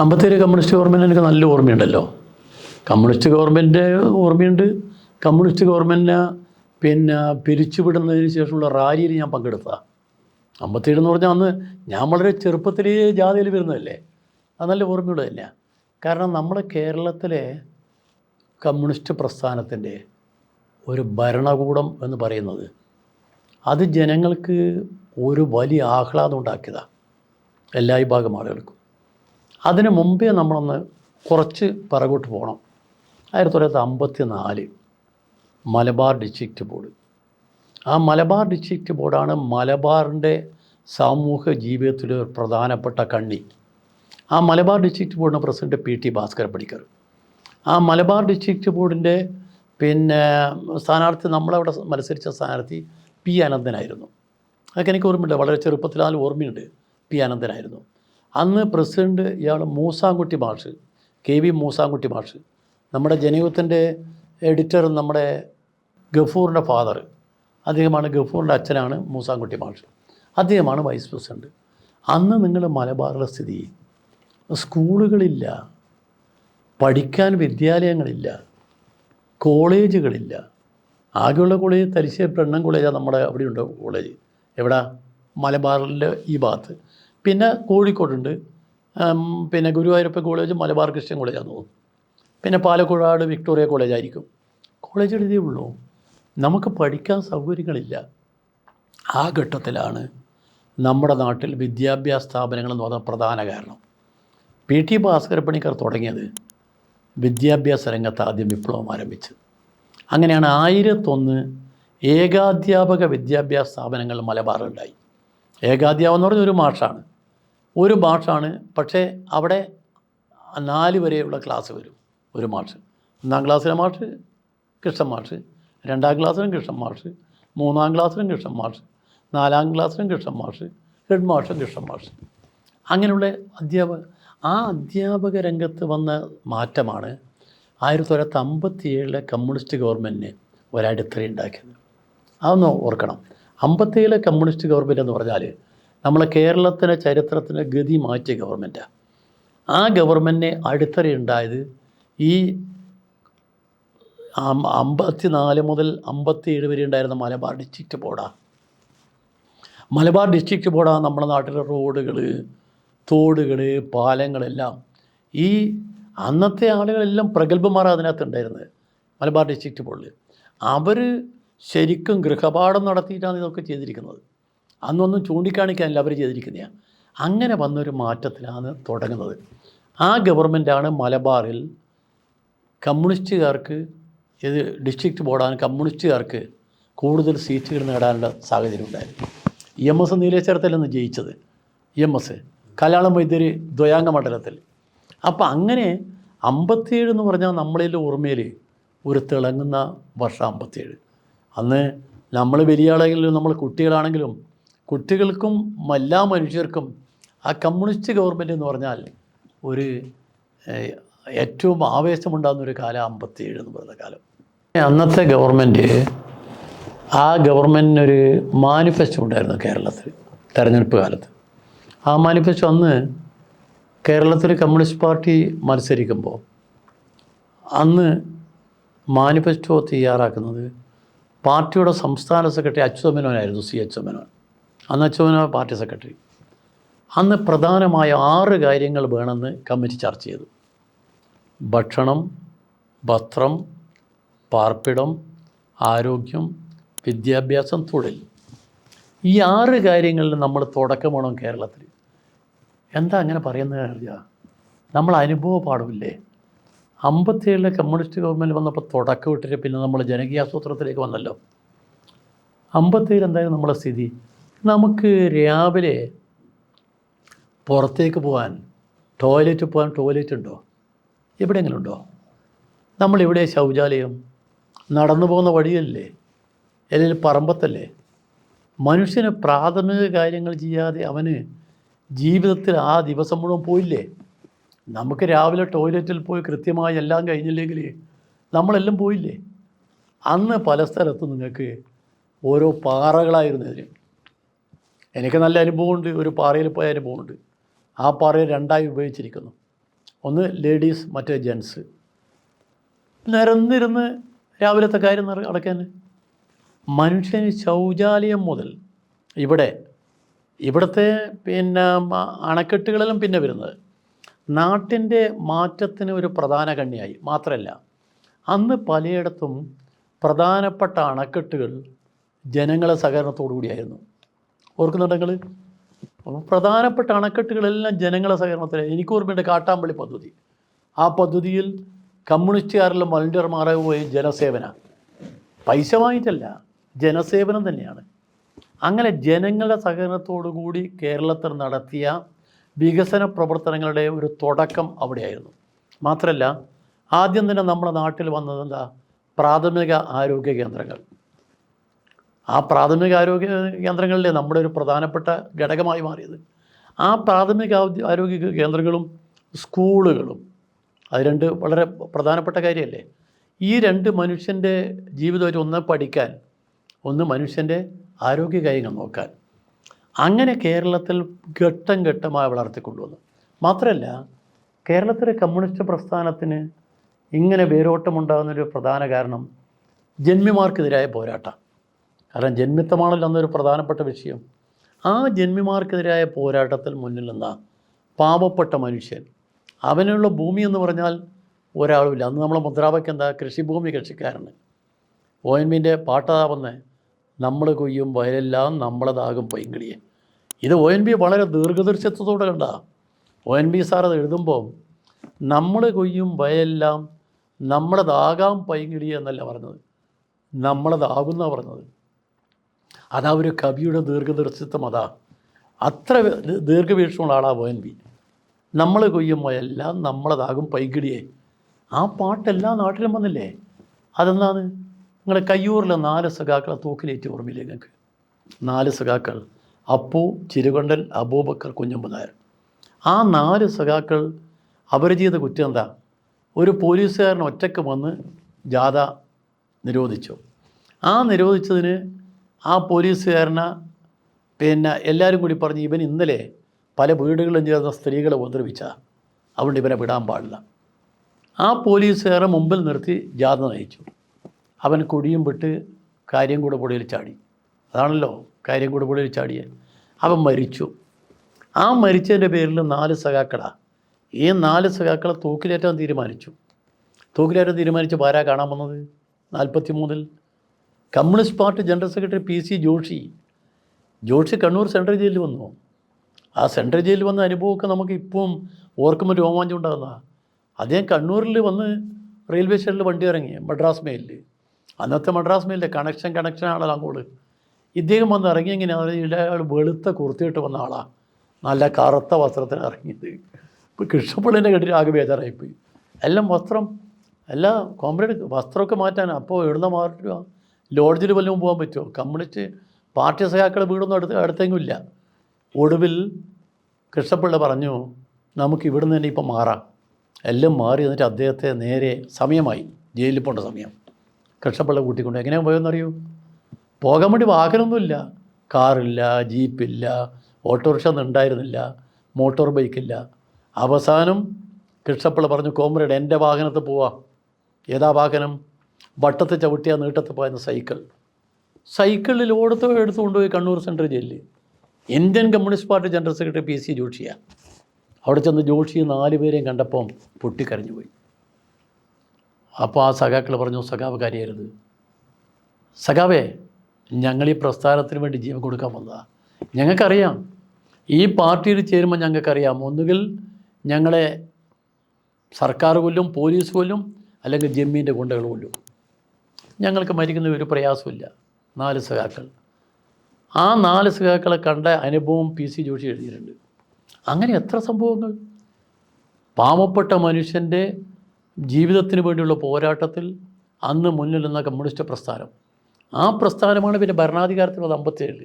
അമ്പത്തേഴ് communist government എനിക്ക് നല്ല ഓർമ്മയുണ്ടല്ലോ. കമ്മ്യൂണിസ്റ്റ് ഗവൺമെന്റ് ഓർമ്മയുണ്ട്. കമ്മ്യൂണിസ്റ്റ് ഗവൺമെന്റിനെ പിന്നെ പിരിച്ചുവിടുന്നതിന് ശേഷമുള്ള റാലിയിൽ ഞാൻ പങ്കെടുത്തതാണ് അമ്പത്തേഴ് എന്ന് പറഞ്ഞാൽ അന്ന് ഞാൻ വളരെ ചെറുപ്പത്തിലേ ജാതിയിൽ വരുന്നതല്ലേ. അത് നല്ല ഓർമ്മയുള്ളത് തന്നെയാണ് കാരണം നമ്മൾ കേരളത്തിലെ കമ്മ്യൂണിസ്റ്റ് പ്രസ്ഥാനത്തിന്റെ ഒരു ഭരണകൂടം എന്ന് പറയുന്നത് അത് ജനങ്ങൾക്ക് ഒരു വലിയ ആഹ്ലാദം ഉണ്ടാക്കിയതാണ് എല്ലാ വിഭാഗം ആളുകൾക്കും. അതിന് മുമ്പേ നമ്മളൊന്ന് കുറച്ച് പിറകോട്ട് പോകണം. ആയിരത്തി തൊള്ളായിരത്തി അമ്പത്തി നാല് മലബാർ ഡിസ്ട്രിക്റ്റ് ബോർഡ്. ആ മലബാർ ഡിസ്ട്രിക്റ്റ് ബോർഡാണ് മലബാറിന്റെ സാമൂഹ്യ ജീവിതത്തിലെ ഒരു പ്രധാനപ്പെട്ട കണ്ണി. ആ മലബാർ ഡിസ്ട്രിക്റ്റ് ബോർഡിന്റെ president P T Bhaskara Panicker. ആ മലബാർ ഡിസ്ട്രിക്റ്റ് ബോർഡിന്റെ പിന്നെ സ്ഥാനാർത്ഥി നമ്മളവിടെ മത്സരിച്ച സ്ഥാനാർത്ഥി പി അനന്തനായിരുന്നു. അതൊക്കെ എനിക്ക് ഓർമ്മയുണ്ട്. വളരെ ചെറുപ്പത്തിലാൽ ഓർമ്മയുണ്ട്. പി അനന്തനായിരുന്നു. അന്ന് പ്രസിഡന്റ് ഇയാൾ മൂസാൻകുട്ടി മാഷ് കെ വി മൂസാൻകുട്ടി മാഷ് നമ്മുടെ ജനയുഗത്തിന്റെ എഡിറ്റർ നമ്മുടെ ഗഫൂറിന്റെ ഫാദർ അദ്ദേഹമാണ് ഗഫൂറിന്റെ അച്ഛനാണ് മൂസാൻകുട്ടി മാഷ് അദ്ദേഹമാണ് വൈസ് പ്രസിഡന്റ്. അന്ന് നിങ്ങൾ മലബാറിലെ സ്ഥിതി സ്കൂളുകളില്ല പഠിക്കാൻ വിദ്യാലയങ്ങളില്ല കോളേജുകളില്ല. ആകെയുള്ള കോളേജ് തരിശ്ശേരി പെണ്ണൻ കോളേജാണ് നമ്മുടെ അവിടെയുണ്ട് കോളേജ്. എവിടെ? മലബാറിന്റെ ഈ ഭാഗത്ത്. പിന്നെ കോഴിക്കോടുണ്ട്. പിന്നെ ഗുരുവായൂരപ്പ കോളേജ് മലബാർ ക്രിസ്ത്യൻ കോളേജാന്ന് തോന്നുന്നു. പിന്നെ പാലക്കുഴാട് വിക്ടോറിയ കോളേജായിരിക്കും. കോളേജുകൾ ഇതേ ഉള്ളൂ. നമുക്ക് പഠിക്കാൻ സൗകര്യങ്ങളില്ല. ആ ഘട്ടത്തിലാണ് നമ്മുടെ നാട്ടിൽ വിദ്യാഭ്യാസ സ്ഥാപനങ്ങൾ എന്ന് പറഞ്ഞ പ്രധാന കാരണം. പി ടി ഭാസ്കര പണിക്കർ തുടങ്ങിയത് വിദ്യാഭ്യാസ രംഗത്ത് ആദ്യം വിപ്ലവം ആരംഭിച്ചത്. അങ്ങനെയാണ് ആയിരത്തൊന്ന് ഏകാധ്യാപക വിദ്യാഭ്യാസ സ്ഥാപനങ്ങൾ മലബാറുണ്ടായി ഏകാധ്യാപകം എന്ന് പറഞ്ഞ ഒരു മാഷാണ്. ഒരു മാർഷാണ് പക്ഷേ അവിടെ നാല് വരെയുള്ള ക്ലാസ് വരും ഒരു മാർഷ് ഒന്നാം ക്ലാസ്സിലെ മാർഷ് കൃഷ്ണൻ മാർഷ് രണ്ടാം ക്ലാസ്സിലും കൃഷ്ണൻ മാർഷ് മൂന്നാം ക്ലാസ്സിലും കൃഷ്ണൻ മാർഷ് നാലാം ക്ലാസ്സിലും കൃഷ്ണൻ മാർഷ് ഹെഡ് മാർഷും കൃഷ്ണൻ മാർഷ് അങ്ങനെയുള്ള അധ്യാപക ആ അധ്യാപക രംഗത്ത് വന്ന മാറ്റമാണ് ആയിരത്തി തൊള്ളായിരത്തി അമ്പത്തി ഏഴിലെ കമ്മ്യൂണിസ്റ്റ് ഗവൺമെന്റിന് ഒരടിത്തറ ഉണ്ടാക്കിയത്. അതൊന്ന് ഓർക്കണം. അമ്പത്തേഴിലെ കമ്മ്യൂണിസ്റ്റ് ഗവൺമെന്റ് എന്ന് പറഞ്ഞാൽ നമ്മളെ കേരളത്തിന്റെ ചരിത്രത്തിന്റെ ഗതി മാറ്റിയ ഗവൺമെന്റാണ് ആ. ഗവൺമെന്റിന് അടിത്തറയുണ്ടായത് ഈ അമ്പത്തി നാല് മുതൽ അമ്പത്തി ഏഴ് വരെ ഉണ്ടായിരുന്ന മലബാർ ഡിസ്ട്രിക്റ്റ് ബോർഡാണ് മലബാർ ഡിസ്ട്രിക്റ്റ് ബോർഡാണ് നമ്മുടെ നാട്ടിലെ റോഡുകൾ തോടുകൾ പാലങ്ങളെല്ലാം ഈ അന്നത്തെ ആളുകളെല്ലാം പ്രഗത്ഭന്മാർ അതിനകത്ത് ഉണ്ടായിരുന്നത് മലബാർ ഡിസ്ട്രിക്റ്റ് ബോർഡിൽ അവർ ശരിക്കും ഗൃഹപാഠം നടത്തിയിട്ടാണ് ഇതൊക്കെ ചെയ്തിരിക്കുന്നത്. അന്നൊന്നും ചൂണ്ടിക്കാണിക്കാനില്ല അവർ ചെയ്തിരിക്കുന്നതാണ് അങ്ങനെ വന്നൊരു മാറ്റത്തിലാണ് തുടങ്ങുന്നത്. ആ ഗവൺമെന്റാണ് മലബാറിൽ കമ്മ്യൂണിസ്റ്റുകാർക്ക് ഇത് ഡിസ്ട്രിക്റ്റ് ബോർഡാണ് കമ്മ്യൂണിസ്റ്റുകാർക്ക് കൂടുതൽ സീറ്റുകൾ നേടാനുള്ള സാഹചര്യം ഉണ്ടായിരുന്നു ഇ എം എസ് നീലേശ്വരത്തിലൊന്ന് ജയിച്ചത്. ഇ എം എസ് കലാളം വൈദ്യര് ദ്വയാംഗ മണ്ഡലത്തിൽ. അപ്പോൾ അങ്ങനെ അമ്പത്തിയേഴ് എന്ന് പറഞ്ഞാൽ നമ്മളിൽ ഓർമ്മയിൽ ഒരു തിളങ്ങുന്ന വർഷം അമ്പത്തിയേഴ്. അന്ന് നമ്മൾ വലിയ ആളെങ്കിലും നമ്മൾ കുട്ടികളാണെങ്കിലും കുട്ടികൾക്കും എല്ലാ മനുഷ്യർക്കും ആ കമ്മ്യൂണിസ്റ്റ് ഗവൺമെന്റ് എന്ന് പറഞ്ഞാൽ ഒരു ഏറ്റവും ആവേശമുണ്ടാകുന്ന ഒരു കാലം അമ്പത്തിയേഴ് എന്ന് പറയുന്ന കാലം. അന്നത്തെ ഗവൺമെന്റ് ആ ഗവൺമെന്റിനൊരു മാനിഫെസ്റ്റോ ഉണ്ടായിരുന്നു കേരളത്തിൽ തെരഞ്ഞെടുപ്പ് കാലത്ത്. ആ മാനിഫെസ്റ്റോ അന്ന് കേരളത്തിൽ കമ്മ്യൂണിസ്റ്റ് പാർട്ടി മത്സരിക്കുമ്പോൾ അന്ന് മാനിഫെസ്റ്റോ തയ്യാറാക്കുന്നത് പാർട്ടിയുടെ സംസ്ഥാന സെക്രട്ടറി അച്യുതമേനോനായിരുന്നു സി അച്യുതമേനോൻ. അന്ന് അച്യുതമേനോൻ പാർട്ടി സെക്രട്ടറി. അന്ന് പ്രധാനമായ ആറ് കാര്യങ്ങൾ വേണമെന്ന് കമ്മിറ്റി ചർച്ച ചെയ്തു. ഭക്ഷണം വസ്ത്രം പാർപ്പിടം ആരോഗ്യം വിദ്യാഭ്യാസം തൊഴിൽ. ഈ ആറ് കാര്യങ്ങളിൽ നമ്മൾ തുടക്കം വേണം കേരളത്തിൽ. എന്താ അങ്ങനെ പറയുന്നത് അറിയാം നമ്മൾ അനുഭവ പാഠമില്ലേ? അമ്പത്തിയേഴിലെ കമ്മ്യൂണിസ്റ്റ് ഗവൺമെന്റ് വന്നപ്പോൾ തുടക്കം ഇട്ടിട്ട് പിന്നെ നമ്മൾ ജനകീയാസൂത്രത്തിലേക്ക് വന്നല്ലോ. അമ്പത്തിയേഴ് എന്തായാലും നമ്മളെ സ്ഥിതി? നമുക്ക് രാവിലെ പുറത്തേക്ക് പോകാൻ ടോയ്ലറ്റ് പോകാൻ ടോയ്ലറ്റ് ഉണ്ടോ? എവിടെയെങ്കിലും ഉണ്ടോ നമ്മളിവിടെ ശൗചാലയം നടന്നു പോകുന്ന വഴിയല്ലേ? അല്ലെങ്കിൽ പറമ്പത്തല്ലേ? മനുഷ്യന് പ്രാഥമിക കാര്യങ്ങൾ ചെയ്യാതെ അവന് ജീവിതത്തിൽ ആ ദിവസം മുഴുവൻ പോയില്ലേ? നമുക്ക് രാവിലെ ടോയ്ലറ്റിൽ പോയി കൃത്യമായി എല്ലാം കഴിഞ്ഞില്ലെങ്കിൽ നമ്മളെല്ലാം പോയില്ലേ? അന്ന് പല സ്ഥലത്തും നിങ്ങൾക്ക് ഓരോ പാറകളായിരുന്നു ഇതിന് എനിക്ക് നല്ല അനുഭവമുണ്ട് ഒരു പാറയിൽ പോയ അനുഭവമുണ്ട്. ആ പാറയെ രണ്ടായി ഉപയോഗിച്ചിരിക്കുന്നു. ഒന്ന് ലേഡീസ് മറ്റേ ജെൻസ്. നിരന്നിരുന്ന് രാവിലത്തെ കാര്യം നടക്കാൻ മനുഷ്യന് ശൗചാലയം മുതൽ ഇവിടെ ഇവിടുത്തെ പിന്നെ അണക്കെട്ടുകളിലും പിന്നെ വരുന്നത്. നാട്ടിന്റെ മാറ്റത്തിന് ഒരു പ്രധാന കണ്ണിയായി. മാത്രമല്ല അന്ന് പലയിടത്തും പ്രധാനപ്പെട്ട അണക്കെട്ടുകൾ ജനങ്ങളെ സഹകരണത്തോടു കൂടിയായിരുന്നു. ഓർക്കുന്നുണ്ടെങ്കിൽ പ്രധാനപ്പെട്ട അണക്കെട്ടുകളെല്ലാം ജനങ്ങളെ സഹകരണത്തിൽ എനിക്ക് ഓർമ്മയുണ്ട് കാട്ടാമ്പള്ളി പദ്ധതി. ആ പദ്ധതിയിൽ കമ്മ്യൂണിസ്റ്റുകാരിലും വളണ്ടിയർമാരെ പോയി ജനസേവന. പൈസ വാങ്ങിയിട്ടല്ല ജനസേവനം തന്നെയാണ്. അങ്ങനെ ജനങ്ങളുടെ സഹകരണത്തോടുകൂടി കേരളത്തിൽ നടത്തിയ വികസന പ്രവർത്തനങ്ങളുടെ ഒരു തുടക്കം അവിടെയായിരുന്നു. മാത്രമല്ല ആദ്യം തന്നെ നമ്മുടെ നാട്ടിൽ വന്നത് എന്താ? പ്രാഥമിക ആരോഗ്യ കേന്ദ്രങ്ങൾ. ആ പ്രാഥമിക ആരോഗ്യ കേന്ദ്രങ്ങളിലെ നമ്മുടെ ഒരു പ്രധാനപ്പെട്ട ഘടകമായി മാറിയത്. ആ പ്രാഥമിക ആരോഗ്യ കേന്ദ്രങ്ങളും സ്കൂളുകളും അത് രണ്ട് വളരെ പ്രധാനപ്പെട്ട കാര്യമല്ലേ? ഈ രണ്ട് മനുഷ്യന്റെ ജീവിതമായിട്ട് ഒന്ന് പഠിക്കാൻ ഒന്ന് മനുഷ്യന്റെ ആരോഗ്യ കാര്യങ്ങൾ നോക്കാൻ. അങ്ങനെ കേരളത്തിൽ ഘട്ടം ഘട്ടമായി വളർത്തിക്കൊണ്ടുവന്നു. മാത്രമല്ല കേരളത്തിലെ കമ്മ്യൂണിസ്റ്റ് പ്രസ്ഥാനത്തിന് ഇങ്ങനെ വേരോട്ടമുണ്ടാകുന്നൊരു പ്രധാന കാരണം ജന്മിമാർക്കെതിരായ പോരാട്ടം. കാരണം ജന്മിത്തമാണല്ലോ അന്നൊരു പ്രധാനപ്പെട്ട വിഷയം. ആ ജന്മിമാർക്കെതിരായ പോരാട്ടത്തിൽ മുന്നിൽ നിന്ന പാവപ്പെട്ട മനുഷ്യൻ. അവനുള്ള ഭൂമി എന്ന് പറഞ്ഞാൽ ഒരാളുമില്ല. അന്ന് നമ്മളെ മുദ്രാവാക്യം എന്താ? കൃഷിഭൂമി കൃഷിക്കാരന്. ഒ എൻ ബിന്റെ പാട്ടതാ നമ്മൾ കൊയ്യും വയലെല്ലാം നമ്മളതാകും പൈങ്കിളിയെ. ഇത് ഒ എൻ ബി വളരെ ദീർഘദർശ്യത്വത്തോടെ കണ്ട. ഒ എൻ ബി സാർ അത് എഴുതുമ്പോൾ നമ്മൾ കൊയ്യും വയലെല്ലാം നമ്മളതാകാം പൈങ്കിളിയെ എന്നല്ല പറഞ്ഞത്. നമ്മളതാകുന്ന പറഞ്ഞത്. അതാ ഒരു കവിയുടെ ദീർഘദർശിത്വം അതാ. അത്ര ദീർഘവീക്ഷണമുള്ള ആളാ ഒ എൻ ബി നമ്മൾ കൊയ്യുമ്പോൾ എല്ലാം നമ്മളതാകും പൈകിടിയെ ആ പാട്ട് എല്ലാ നാട്ടിലും വന്നില്ലേ? അതെന്താണ്? നിങ്ങൾ കയ്യൂരിലെ നാല് സഖാക്കളെ തൂക്കിലേറ്റ് ഓർമ്മയില്ലേ നിങ്ങൾക്ക്? നാല് സഖാക്കൾ. അപ്പു ചിരുകൊണ്ടൻ അബൂബക്കർ കുഞ്ഞമ്പ് നായർ. ആ നാല് സഖാക്കൾ അവർ ചെയ്ത കുറ്റം എന്താ? ഒരു പോലീസുകാരൻ ഒറ്റയ്ക്ക് വന്ന് ജാഥ നിരോധിച്ചു. ആ നിരോധിച്ചതിന് ആ പോലീസുകാരനെ പിന്നെ എല്ലാവരും കൂടി പറഞ്ഞ് ഇവൻ ഇന്നലെ പല വീടുകളിലും ചേർന്ന സ്ത്രീകളെ ഉപദ്രവിച്ച. അതുകൊണ്ട് ഇവനെ വിടാൻ പാടില്ല. ആ പോലീസുകാരെ മുമ്പിൽ നിർത്തി ജാഥ നയിച്ചു. അവൻ കൊടിയും വിട്ട് കാര്യം കൂടെ പുഴയിൽ ചാടി. അതാണല്ലോ കാര്യം കൂടെ പുഴയിൽ ചാടിയ. അവൻ മരിച്ചു. ആ മരിച്ചതിന്റെ പേരിൽ നാല് സഖാക്കളാ. ഈ നാല് സഖാക്കളെ തൂക്കിലേറ്റാൻ തീരുമാനിച്ചു. തൂക്കിലേറ്റാൻ തീരുമാനിച്ച് ആരാ കാണാൻ വന്നത്? നാൽപ്പത്തി മൂന്നിൽ communist party general secretary P C Joshi Joshi Kannur central ജയിലിൽ വന്നു. ആ സെൻട്രൽ ജയിലിൽ വന്ന അനുഭവമൊക്കെ നമുക്ക് ഇപ്പം ഓർക്കുമ്പോൾ രോമാഞ്ചം ഉണ്ടാകുന്ന അദ്ദേഹം കണ്ണൂരിൽ വന്ന് റെയിൽവേ സ്റ്റേഷനിൽ വണ്ടി ഇറങ്ങി മദ്രാസ് മെയിലിൽ അന്നത്തെ മദ്രാസ് മെയിലിലെ കണക്ഷൻ കണക്ഷൻ ആണല്ലോ അങ്ങോട്ട്. ഇദ്ദേഹം വന്ന് ഇറങ്ങി ഇങ്ങനെ അയാൾ വെളുത്ത കുർത്തിയിട്ട് വന്ന ആളാണ് നല്ല കറുത്ത വസ്ത്രത്തിന് ഇറങ്ങിയത്. ഇപ്പോൾ കൃഷ്ണപ്പിള്ളിന്റെ കെട്ടിൽ ആകെ ബേജാറായിപ്പോയി. എല്ലാം വസ്ത്രം എല്ലാം കോംപ്ലീറ്റ് വസ്ത്രമൊക്കെ മാറ്റാൻ അപ്പോൾ എവിടുന്ന മാറ്റുക ലോഡ്ജിൽ വല്ലതും പോകാൻ പറ്റുമോ? കമ്മ്യൂണിസ്റ്റ് പാർട്ടി സഖാക്കളുടെ വീടൊന്നും അടുത്ത് അടുത്തെങ്കിലും ഇല്ല ഒടുവിൽ കൃഷ്ണപിള്ള പറഞ്ഞു നമുക്ക് ഇവിടുന്ന് തന്നെ ഇപ്പം മാറാം. എല്ലാം മാറി എന്നിട്ട് അദ്ദേഹത്തെ നേരെ സമയമായി ജയിലിൽ പോകേണ്ട സമയം. കൃഷ്ണപിള്ള കൂട്ടിക്കൊണ്ട് എങ്ങനെയാണ് പോയെന്നറിയൂ? പോകാൻ വേണ്ടി വാഹനമൊന്നുമില്ല. കാറില്ല ജീപ്പില്ല ഓട്ടോറിക്ഷ ഒന്നും ഉണ്ടായിരുന്നില്ല മോട്ടോർ ബൈക്കില്ല. അവസാനം കൃഷ്ണപ്പിള്ള പറഞ്ഞു കോമ്രേഡ് എന്റെ വാഹനത്തിൽ പോവാം. ഏതാ വാഹനം? വട്ടത്തെ ചവിട്ടിയ നീട്ടത്ത് പോയെന്ന സൈക്കിൾ. സൈക്കിളിൽ ഓടത്ത് എടുത്തുകൊണ്ടുപോയി കണ്ണൂർ സെൻട്രൽ ജയിലിൽ. Indian communist party general secretary P C ജോഷിയ. അവിടെ ചെന്ന് ജോഷി നാല് പേരെയും കണ്ടപ്പം പൊട്ടിക്കരഞ്ഞു പോയി. അപ്പോൾ ആ സഖാക്കൾ പറഞ്ഞു സഖാവ് കരയരുത് സഖാവേ ഞങ്ങൾ ഈ പ്രസ്ഥാനത്തിന് വേണ്ടി ജീവൻ കൊടുക്കാൻ വന്നതാണ് ഞങ്ങൾക്കറിയാം ഈ പാർട്ടിയിൽ ചേരുമ്പോൾ ഞങ്ങൾക്കറിയാം. ഒന്നുകിൽ ഞങ്ങളെ സർക്കാർ കൊല്ലും പോലീസ് കൊല്ലും അല്ലെങ്കിൽ ജമ്മീന്റെ ഗുണ്ടകൾ കൊല്ലും. ഞങ്ങൾക്ക് മരിക്കുന്ന ഒരു പ്രയാസമില്ല നാല് സഖാക്കൾ. ആ നാല് സഖാക്കളെ കണ്ട അനുഭവം പി സി ജോഷി എഴുതിയിട്ടുണ്ട്. അങ്ങനെ എത്ര സംഭവങ്ങൾ? പാവപ്പെട്ട മനുഷ്യന്റെ ജീവിതത്തിന് വേണ്ടിയുള്ള പോരാട്ടത്തിൽ അന്ന് മുന്നിൽ നിന്ന കമ്മ്യൂണിസ്റ്റ് പ്രസ്ഥാനം. ആ പ്രസ്ഥാനമാണ് പിന്നെ ഭരണാധികാരത്തിൽ വന്നത് അമ്പത്തേഴിൽ